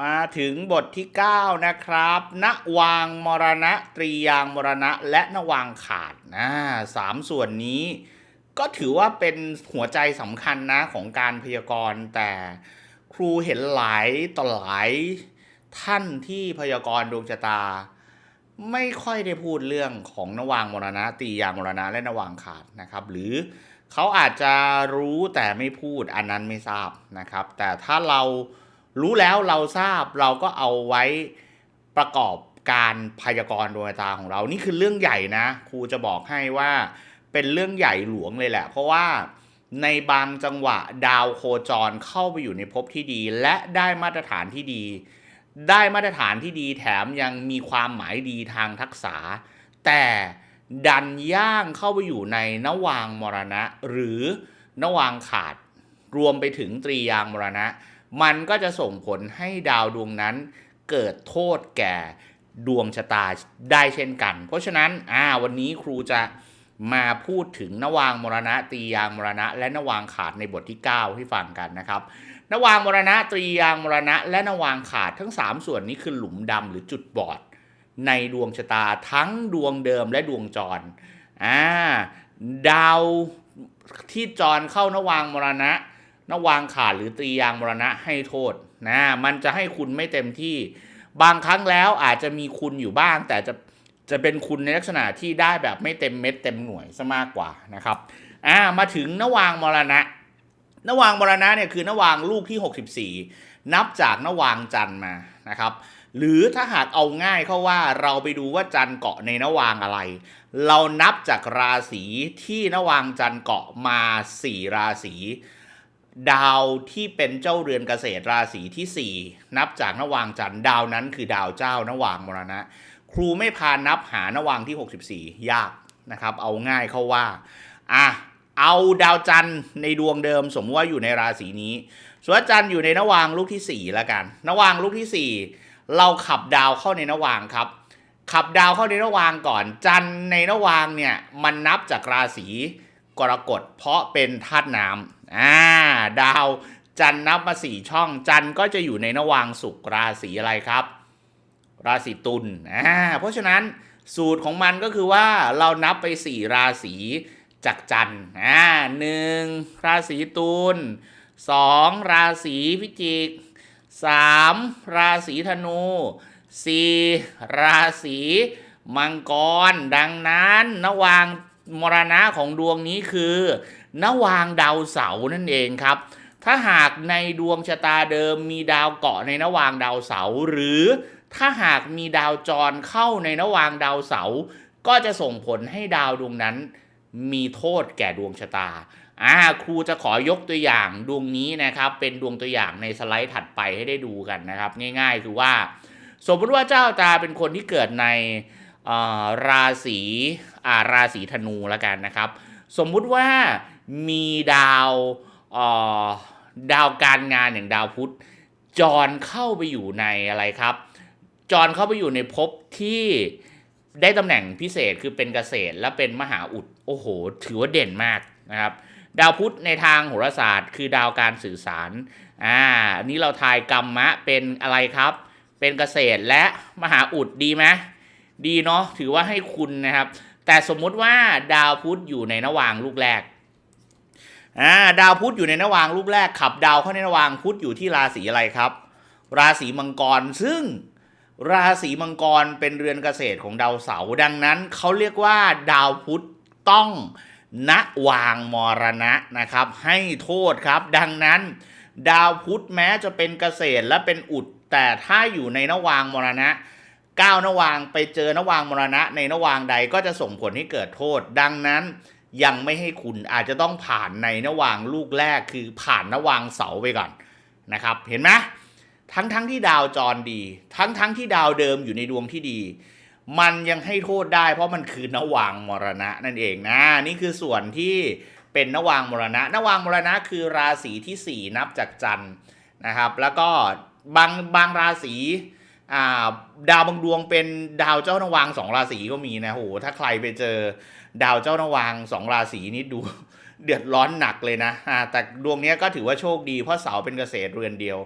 มาถึงบทที่ 9 นะครับณวางมรณะ ตรียางมรณะ และนวางขาดนะสามส่วนนี้ ก็ถือว่าเป็นหัวใจสำคัญนะของการพยากรณ์แต่ครูเห็นหลายต่อหลายท่านที่พยากรณ์ดวงชะตา ไม่ค่อยได้พูดเรื่องของนวางมรณะตรียางมรณะ และนวางขาดนะครับ หรือเขาอาจจะรู้แต่ไม่พูดอันนั้นไม่ทราบนะครับ แต่ถ้าเรา รู้แล้วเราทราบเราก็เอาไว้ประกอบการพยากรณ์ดวงชะตาของเรา นี่คือเรื่องใหญ่นะ ครูจะบอกให้ว่าเป็นเรื่องใหญ่หลวงเลยแหละ เพราะว่าในบางจังหวะดาวโคจรเข้าไปอยู่ในภพที่ดี และได้มาตรฐานที่ดี ได้มาตรฐานที่ดีแถมยังมีความหมายดีทางทักษะ แต่ดันย่างเข้าไปอยู่ในนวางมรณะ หรือนวางขาด รวมไปถึงตรียางมรณะ มันก็จะส่งผลให้ดาวดวงนั้นเกิดโทษแก่ดวงชะตาได้เช่นกัน เพราะฉะนั้นอ่าวันนี้ครูจะมาพูดถึงนวางมรณะตรียางมรณะ และนวางขาดในบทที่ 9 ให้ฟังกันนะครับนวางมรณะตรียางมรณะ และนวางขาดทั้ง 3 ส่วนนี้คือหลุมดำหรือจุดบอด ในดวงชะตาทั้งดวงเดิมและดวงจรอ่าดาวที่จรเข้านวางมรณะ นวางขาดหรือตรียางมรณะให้โทษนะมันจะให้คุณไม่เต็มที่ บางครั้งแล้วอาจจะมีคุณอยู่บ้าง แต่จะจะเป็นคุณในลักษณะที่ได้แบบไม่เต็มเม็ดเต็มหน่วยซะมากกว่านะครับอ่ามาถึงนวางมรณะนวางมรณะเนี่ยคือนวางลูกที่ 64 นับจากนวางจันมานะครับหรือถ้าหากเอาง่ายเข้าว่าเราไปดูว่าจันเกาะในนวางอะไร เรานับจากราศีที่นวางจันเกาะมา 4 ราศี ดาวที่เป็นเจ้าเรือนเกษตรราศีที่ 4 นับจากนวางจันทร์ดาวนั้นคือดาวเจ้านวางมรณะ ครูไม่พานับหานวางที่ 64 ยากนะครับ เอาง่ายเข้าว่าอะเอาดาวจันทร์ในดวงเดิมสมมติว่าอยู่ในราศีนี้ส่วนจันทร์อยู่ในนวางลูกที่4แล้วกันนวางลูกที่ 4 เราขับดาวเข้าในนวางครับ ขับดาวเข้าในนวางก่อน จันทร์ในนวางเนี่ยมันนับจากราศีกรกฎเพราะเป็นธาตุน้ำ อ่า ดาวจันนับมาสี่ช่อง จันก็จะอยู่ในนวางสุกราศีอะไรครับ ราศีตุลอ่าเพราะฉะนั้นสูตรของมันก็คือว่าเรานับไป4ราศีจากจันอ่าหนึ่งราศีตุลสองราศีพิจิกสามราศีธนูสี่ราศีมังกร ดังนั้นนวางมรณะของดวงนี้คือ นวางดาวเสาร์นั่นเองครับ ถ้าหากในดวงชะตาเดิมมีดาวเกาะในนวางดาวเสาร์หรือถ้าหากมีดาวจรเข้าในนวางดาวเสาร์ก็จะส่งผลให้ดาวดวงนั้น มีโทษแก่ดวงชะตาอ่าครูจะขอยกตัวอย่างดวงนี้นะครับ เป็นดวงตัวอย่างในสไลด์ถัดไปให้ได้ดูกันนะครับ ง่ายๆคือว่า สมมติว่าเจ้าตาเป็นคนที่เกิดในราศีอ่าราศีธนูแล้วกันนะครับ สมมุติว่า มีดาวออดาวการงานอย่างดาวพุธจรเข้าไปอยู่ในอะไรครับ จรเข้าไปอยู่ในภพที่ได้ตำแหน่งพิเศษคือเป็นเกษตรและเป็นมหาอุดโอ้โห ถือว่าเด่นมากนะครับ ดาวพุธในทางโหราศาสตร์ คือดาวการสื่อสารอ่าอันนี้เราทายกรรมะเป็นอะไรครับ เป็นเกษตรและมหาอุดดีไหมดีเนาะถือว่าให้คุณนะครับ แต่สมมุติว่าดาวพุธอยู่ในนวางลูกแรก อ่าดาวพุธอยู่ในนวางลูกแรกขับดาวเข้าในนวางพุธอยู่ที่ราศีอะไรครับ ราศีมังกรซึ่งราศีมังกรเป็นเรือนเกษตรของดาวเสาร์ดังนั้นเขาเรียกว่าดาวพุธต้องณวางมรณะนะครับ ให้โทษครับ ดังนั้น ดาวพุธแม้จะเป็นเกษตรและเป็นอุด แต่ถ้าอยู่ในนวางมรณะก้าวนวางไปเจอนวางมรณะในนวางใดก็จะส่งผลให้เกิดโทษ ดังนั้น ยังไม่ให้คุณอาจจะต้องผ่านในนวางลูกแรกคือผ่านนวางเสาไปก่อนนะครับ เห็นไหมทั้งทั้งที่ดาวจรดี ทั้งทั้งที่ดาวเดิมอยู่ในดวงที่ดี มันยังให้โทษได้ เพราะมันคือนวางมรณะนั่นเองนะ นี่คือส่วนที่เป็นนวางมรณะนวางมรณะคือราศีที่ 4 นับจากจันทร์นะครับ แล้วก็บางบางราศีดาวบางดวงเป็นดาวเจ้านวางสองราศีก็มีนะโหถ้าใครไปเจอ ดาวเจ้านวางสองราศีนี่ดูเดือดร้อนหนักเลยนะอ่าแต่ดวงนี้ก็ถือว่าโชคดีเพราะเสาเป็นเกษตรเรือนเดียว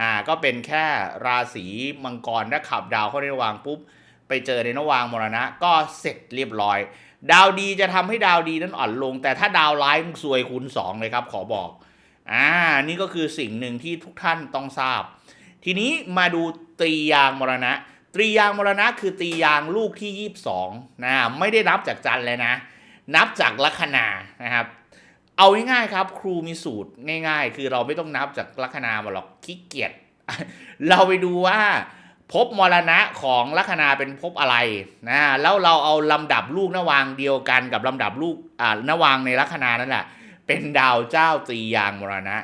อ่าก็เป็นแค่ราศีมังกรถ้าขับดาวเข้าในระหว่างปุ๊บไปเจอในระว่างมรณะ ก็เสร็จเรียบร้อย ดาวดีจะทำให้ดาวดีนั้นอ่อนลง แต่ถ้าดาวร้ายมันซวยคูณสองเลยครับขอบอกอ่านี่ก็คือสิ่งหนึ่งที่ทุกท่านต้องทราบ ทีนี้มาดูตรียางมรณะ ตรียางมรณะคือตรียางลูกที่ 22นะไม่ได้นับจากจันเลยนะ นับจากลัคนานะครับ เอาง่ายๆครับครูมีสูตรง่าย ๆ คือเราไม่ต้องนับจากลัคนามาหรอกขี้เกียจเราไปดูว่าภพมรณะของลัคนาเป็นภพอะไรนะแล้วเราเอาลำดับลูกนวางเดียวกันกับลำดับลูกอ่านวางในลัคนานั่นแหละเป็นดาวเจ้าตรียางมรณะ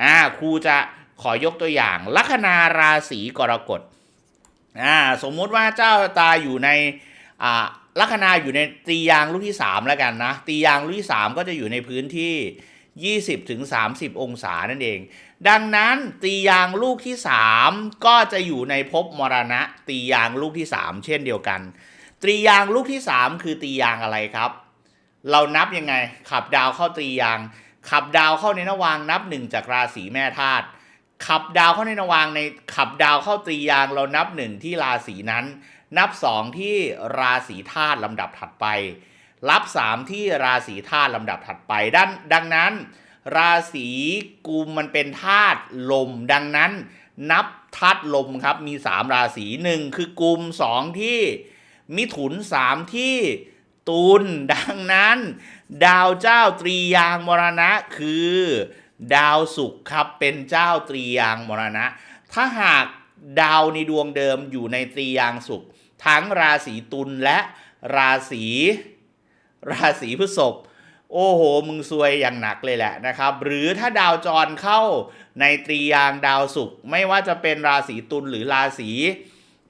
อ่าครูจะขอยกตัวอย่างลัคนาราศีกรกฎ อ่าสมมุติว่าเจ้าตาอยู่ในอ่าลัคนาอยู่ในตียางลูกที่3แล้วกันนะตียางลูกที่ 3 ก็จะอยู่ในพื้นที่ 20ถึง30 องศานั่นเอง ดังนั้นตียางลูกที่ 3 ก็จะอยู่ในภพมรณะ ตียางลูกที่ 3 เช่นเดียวกัน ตียางลูกที่ 3 คือตียางอะไรครับ เรานับยังไงขับดาวเข้าตียาง ขับดาวเข้าในนวางนับหนึ่งจากราศีแม่ธาตุ ขับดาวเข้าในนวางในขับดาวเข้าตรียางเรานับหนึ่งที่ราศีนั้น นับสองที่ราศีธาตุลำดับถัดไป รับสามที่ราศีธาตุลำดับถัดไปดังดังนั้น ราศีกุมมันเป็นธาตุลม ดังนั้น นับธาตุลมครับมี3ราศีหนึ่งคือกุมสองที่มิถุนสามที่ตุลดังนั้น ดาวเจ้าตรียางมรณะคือ ดาวศุกร์ครับเป็นเจ้าตรียางมรณะ ถ้าหากดาวในดวงเดิมอยู่ในตรียางศุกร์ทั้งราศีตุลและราศีราศีพฤษภโอ้โห มึงซวยอย่างหนักเลยแหละนะครับ หรือถ้าดาวจรเข้าในตรียางดาวศุกร์ไม่ว่าจะเป็นราศีตุลหรือราศี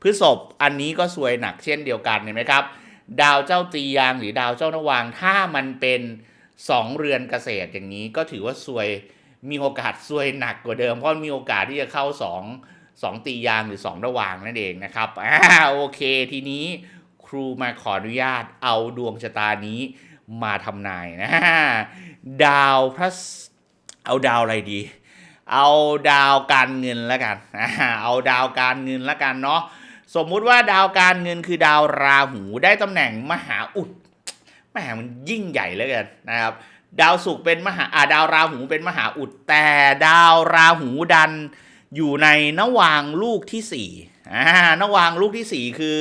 พฤษภอันนี้ก็ซวยหนักเช่นเดียวกันเห็นไหมครับ ดาวเจ้าตรียางหรือดาวเจ้านวางถ้ามันเป็นสองเรือนเกษตรอย่างนี้ก็ถือว่าซวย มีโอกาสซวยหนักกว่าเดิม เพราะมีโอกาสที่จะเข้าสองสองตียางหรือสองระวางนั่นเองนะครับอ่าโอเคทีนี้ครูมาขออนุญาตเอาดวงชะตานี้มาทำนายนะดาวพระเอาดาวอะไรดี เอาดาวการเงินแล้วกันเอาดาวการเงินแล้วกันเนาะสมมุติว่าดาวการเงินคือดาวราหูได้ตำแหน่งมหาอุดแหมมันยิ่งใหญ่เหลยกันนะครับ ดาวศุกร์เป็นมหาอ่าดาวราหูเป็นมหาอุด แต่ดาวราหูดันอยู่ในนวางลูกที่สี่อ่านวางลูกที่สี่คือ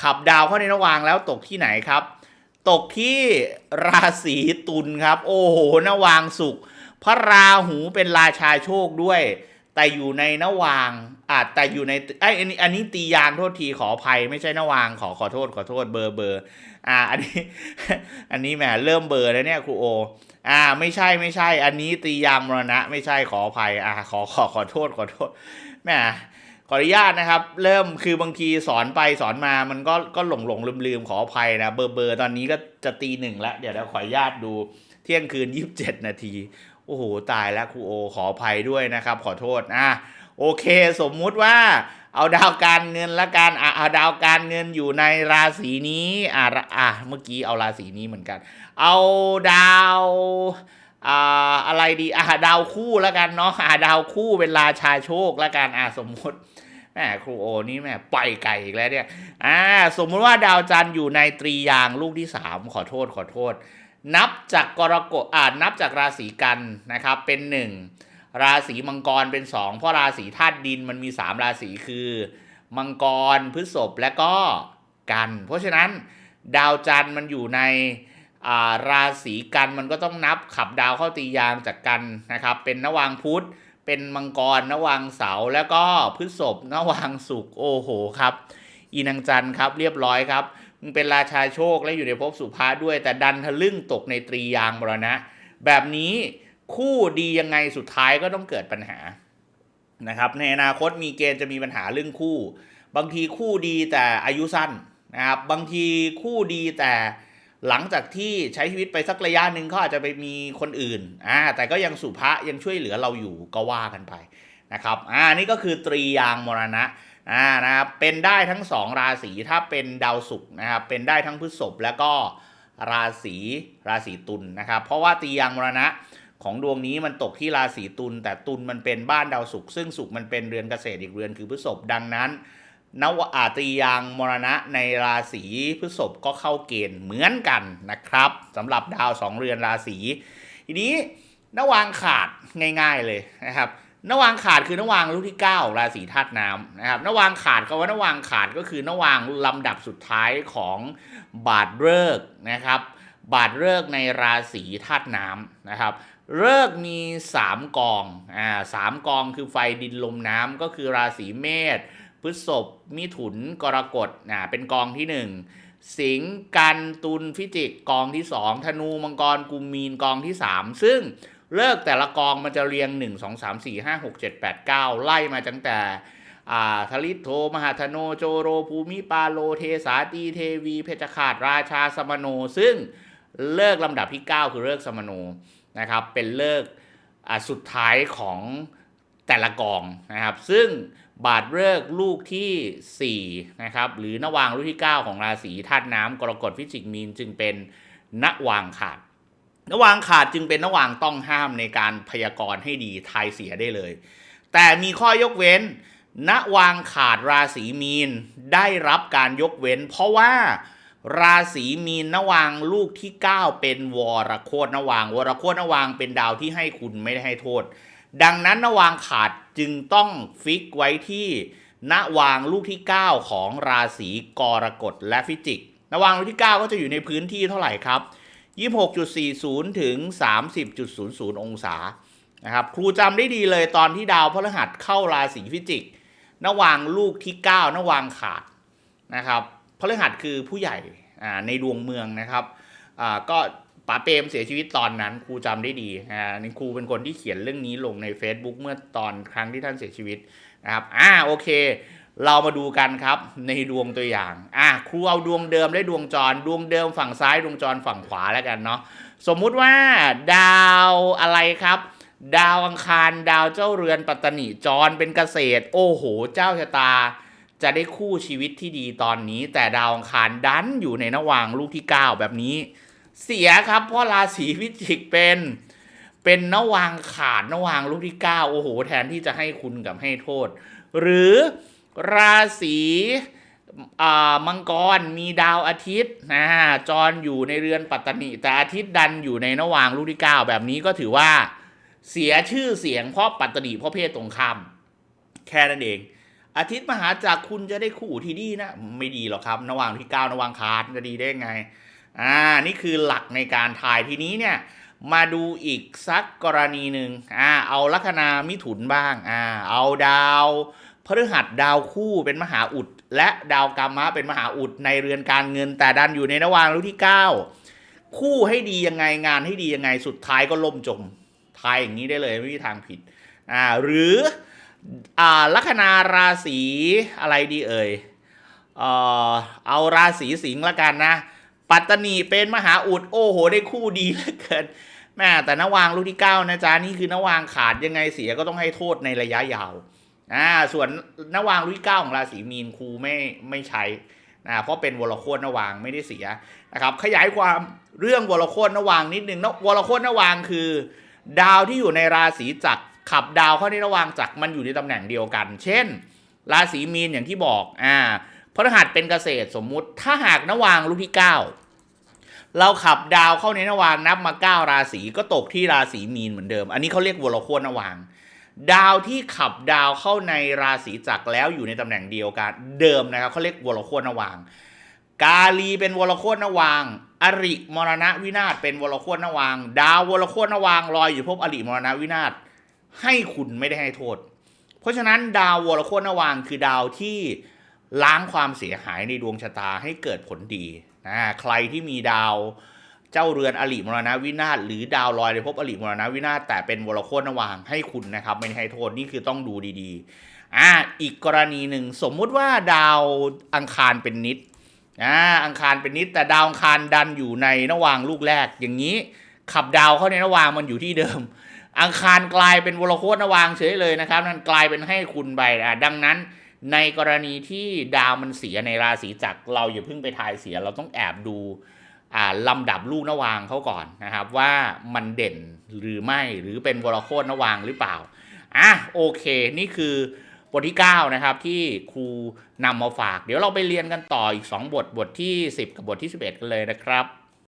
ขับดาวเข้าในนวางแล้วตกที่ไหนครับ ตกที่ราศีตุลครับ โอ้โหนวางสุขพระราหูเป็นราชาโชคด้วย แต่อยู่ในนวางอาจแต่อยู่ในไอยอันนี้อันนี้ตียางโทษทีขออภัย ไม่ใช่นวางขอขอโทษขอโทษเบอร์เบอร์อ่า อันนี้ อันนี้แหมเริ่มเบอร์แล้วเนี่ยครูโอ อ่า ไม่ใช่ไม่ใช่ อันนี้ตียางมรณะ ไม่ใช่ขออภัย อ่า ขอขอขอโทษขอโทษแหมขออนุญาตนะครับ เริ่มคือบางทีสอนไปสอนมามันก็ก็หลงหลงลืมลืมขออภัยนะเบอร์เบอร์ตอนนี้ก็จะตีหนึ่งแล้วเดี๋ยวเราขออนุญาตดูเที่ยงคืนยีิบเจ็ดนาที อ้โหตายแล้วครูโอขออภัยด้วยนะครับ ขอโทษอะโอเค สมมุติว่า เอาดาวการเงินละกันอะเอาดาวการเงินอยู่ในราศีนี้อะอะเมื่อกี้เอาราศีนี้เหมือนกัน เอาดาวอ่าอะไรดีอะดาวคู่แล้วกันเนาะอะดาวคู่เป็นราชาโชคแล้วกันอะสมมุติแหมครูโอนี่แมปล่อยไก่อีกแล้วเนี่ยอ่าสมมุติว่าดาวจันทร์อยู่ในตรียางลูกที่สามขอโทษขอโทษ นับจากกรกฎอ่านับจากราศีกันนะครับเป็นหนึ่งราศีมังกรเป็นสองเพราะราศีธาตุดินมันมีสามราศีคือ มังกรพฤษภและก็กัน เพราะฉะนั้นดาวจันทร์มันอยู่ในอ่าราศีกันมันก็ต้องนับขับดาวเข้าตียางจากกันนะครับ เป็นนวางพุธเป็นมังกรนวางเสาแล้วก็พฤษภนวางศุกร์โอ้โหครับ อีนางจันทร์ครับเรียบร้อยครับ มึงเป็นราชาโชคและอยู่ในภพสุภาด้วย แต่ดันทะลึ่งตกในตรียางมรณะ แบบนี้คู่ดียังไงสุดท้ายก็ต้องเกิดปัญหานะครับในอนาคตมีเกณฑ์จะมีปัญหาเรื่องคู่ บางทีคู่ดีแต่อายุสั้นนะครับบางทีคู่ดีแต่หลังจากที่ใช้ชีวิตไปสักระยะหนึ่งเขาอาจจะไปมีคนอื่นอ่าแต่ก็ยังสุภายังช่วยเหลือเราอยู่ก็ว่ากันไปนะครับอ่านี่ก็คือตรียางมรณะ อ่านะครับเป็นได้ทั้งสองราศีถ้าเป็นดาวศุกร์นะครับเป็นได้ทั้งพฤษภแล้วก็ราศีราศีตุลนะครับเพราะว่าตียางมรณะของดวงนี้มันตกที่ราศีตุลแต่ตุลมันเป็นบ้านดาวศุกร์ซึ่งศุกร์มันเป็นเรือนเกษตรอีกเรือนคือพฤษภดังนั้นนวอาตรียางมรณะในราศีพฤษภก็เข้าเกณฑ์เหมือนกันนะครับสำหรับดาวสองเรือนราศีทีนี้นวางขาดง่าย ๆเลยนะครับ นวางขาดคือนวางลูกที่9ราศีธาตุน้ำนะครับนวางขาดก็ว่านวางขาดก็คือนวางลำดับสุดท้ายของบาทฤกษ์นะครับ บาทฤกษ์ในราศีธาตุน้ำนะครับฤกษ์มี 3 กองอ่าสามกองคือไฟดินลมน้ำก็คือราศีเมษพฤษภมิถุนกรกฎอ่าเป็นกองที่ 1 สิงห์กันตุลพิจิกกองที่ 2 ธนูมังกรกุมมีนกองที่ 3 ซึ่ง เลิกแต่ละกองมันจะเรียง 1 2 3 4 5 6 7 8 9 ไล่มาตั้งแต่อาทลิตโท มหาธโน โจโร ภูมิปาโล เทสาตี เทวี เพชฌฆาตราชาสมโน ซึ่งเลิกลำดับที่ 9 คือเลิกสมโนนะครับ เป็นเลิกสุดท้ายของแต่ละกองนะครับ ซึ่งบาทเลิกลูกที่ 4 นะครับ หรือนวางลูกที่ 9 ของราศีธาตุน้ำกรกฎพิจิกมีนจึงเป็นนวางขาด นวางขาดจึงเป็นนวางต้องห้ามในการพยากรณ์ให้ดีทายเสียได้เลย แต่มีข้อยกเว้นนวางขาดราศีมีนได้รับการยกเว้น เพราะว่าราศีมีนนวางลูกที่ 9 เป็นวรโคตรนวาง วรโคตรนวางเป็นดาวที่ให้คุณไม่ได้ให้โทษ ดังนั้นนวางขาดจึงต้องฟิกไว้ที่นวางลูกที่ 9 ของราศีกรกฎและพิจิกนวางลูกที่ 9 ก็จะอยู่ในพื้นที่เท่าไหร่ครับ 26.40 ถึง 30.00 องศานะครับครูจำได้ดีเลยตอนที่ดาวพฤหัสเข้าราศีพิจิกนวางลูกที่ 9นวางขาดนะครับพฤหัสคือผู้ใหญ่ในดวงเมืองนะครับก็ป๋าเปรมเสียชีวิตตอนนั้นครูจำได้ดีนี่ครูเป็นคนที่เขียนเรื่องนี้ลงใน Facebook เมื่อตอนครั้งที่ท่านเสียชีวิตนะครับอ่าโอเค เรามาดูกันครับในดวงตัวอย่าง อะครูเอาดวงเดิมและดวงจร ดวงเดิมฝั่งซ้ายดวงจรฝั่งขวาแล้วกันเนาะ สมมุติว่าดาวอะไรครับ ดาวอังคารดาวเจ้าเรือนปัตตนิจรเป็นเกษตร โอ้โห เจ้าชะตา จะได้คู่ชีวิตที่ดีตอนนี้ แต่ดาวอังคารดันอยู่ในนวางลูกที่ 9 แบบนี้ เสียครับเพราะราศีพิจิกเป็นเป็นนวางขาดนวางลูกที่ 9 โอ้โห แทนที่จะให้คุณกับให้โทษ หรือ ราศีอ่ามังกรมีดาวอาทิตย์นะจรอยู่ในเรือนปัตตนิแต่อาทิตย์ดันอยู่ในนวางลูกที่ 9 แบบนี้ก็ถือว่าเสียชื่อเสียงเพราะปัตตนิเพราะเพศตรงข้ามแค่นั้นเอง อาทิตย์มหาจากรคุณจะได้คู่ที่ดีนะ ไม่ดีหรอกครับนวางที่เก้านวางคาดจะดีได้ไงอ่านี่คือหลักในการถ่ายทีนี้เนี่ยมาดูอีกสักกรณีหนึ่งอ่าเอาลัคนามิถุนบ้างอ่าเอาดาว พฤหัสดาวคู่เป็นมหาอุด และดาวกรรมะเป็นมหาอุดในเรือนการเงิน แต่ดันอยู่ในนวางลูกที่ 9 คู่ให้ดียังไงงานให้ดียังไงสุดท้ายก็ล่มจมทายอย่างนี้ได้เลยไม่มีทางผิดอ่าหรืออ่าลัคนาราศีอะไรดีเอ่ยเอ่อเอาราศีสิงห์ละกันนะ ปัตตานีเป็นมหาอุดโอ้โห ได้คู่ดีเหลือเกินแม่แต่นวางลูกที่เก้านะจ๊ะ นี่คือนวางขาดยังไงเสียก็ต้องให้โทษในระยะยาว อ่าส่วนนวางลูกที่เก้าของราศีมีนครูไม่ไม่ใช้นะเพราะเป็นวรโคตรนวางไม่ได้เสียนะครับขยายความเรื่องวรโคตรนวางนิดนึงนะวรโคตรนวางคือ ดาวที่อยู่ในราศีจักรขับดาวเข้าในระวางจักรมันอยู่ในตำแหน่งเดียวกัน เช่น ราศีมีนอย่างที่บอกอ่าพฤหัสเป็นเกษตรสมมุติถ้าหากนวางลูกที่ 9 เราขับดาวเข้าในนวางนับมา 9 ราศีก็ตกที่ราศีมีนเหมือนเดิม อันนี้เขาเรียกวรโคตรนวาง ดาวที่ขับดาวเข้าในราศีจักรแล้วอยู่ในตำแหน่งเดียวกันเดิมนะครับเขาเรียกวรโคนวาง กาลีเป็นวรโคนวาง อริมรณะวินาศเป็นวรโคนวาง ดาววรโคนวางลอยอยู่พบอริมรณะวินาศให้คุณไม่ได้ให้โทษ เพราะฉะนั้นดาววรโคนวางคือดาวที่ล้างความเสียหายในดวงชะตาให้เกิดผลดีนะใครที่มีดาว เจ้าเรือนอริมรณวินาศหรือดาวลอยในภพอริมรณวินาศแต่เป็นวรโคตรนวางให้คุณนะครับ ไม่ได้ให้โทษนี่คือต้องดูดีๆอ่าอีกกรณีหนึ่งสมมุติว่าดาวอังคารเป็นนิดอ่าอังคารเป็นนิด แต่ดาวอังคารดันอยู่ในนวางลูกแรก อย่างนี้ ขับดาวเข้าในนวางมันอยู่ที่เดิม อังคารกลายเป็นวรโคตรนวางเฉยเลยนะครับ นั่นกลายเป็นให้คุณไปอะดังนั้นในกรณีที่ดาวมันเสียในราศีจักรเราอย่าเพิ่งไปทายเสียเราต้องแอบดู ลำดับลูกนวางเขาก่อนนะครับ ว่ามันเด่นหรือไม่หรือเป็นวรโคตรนวางหรือเปล่าอะโอเค นี่คือบทที่ 9 นะครับ ที่ครูนำมาฝาก เดี๋ยวเราไปเรียนกันต่ออีก 2 บทบทที่ 10 กับบทที่ 11 กันเลยนะครับ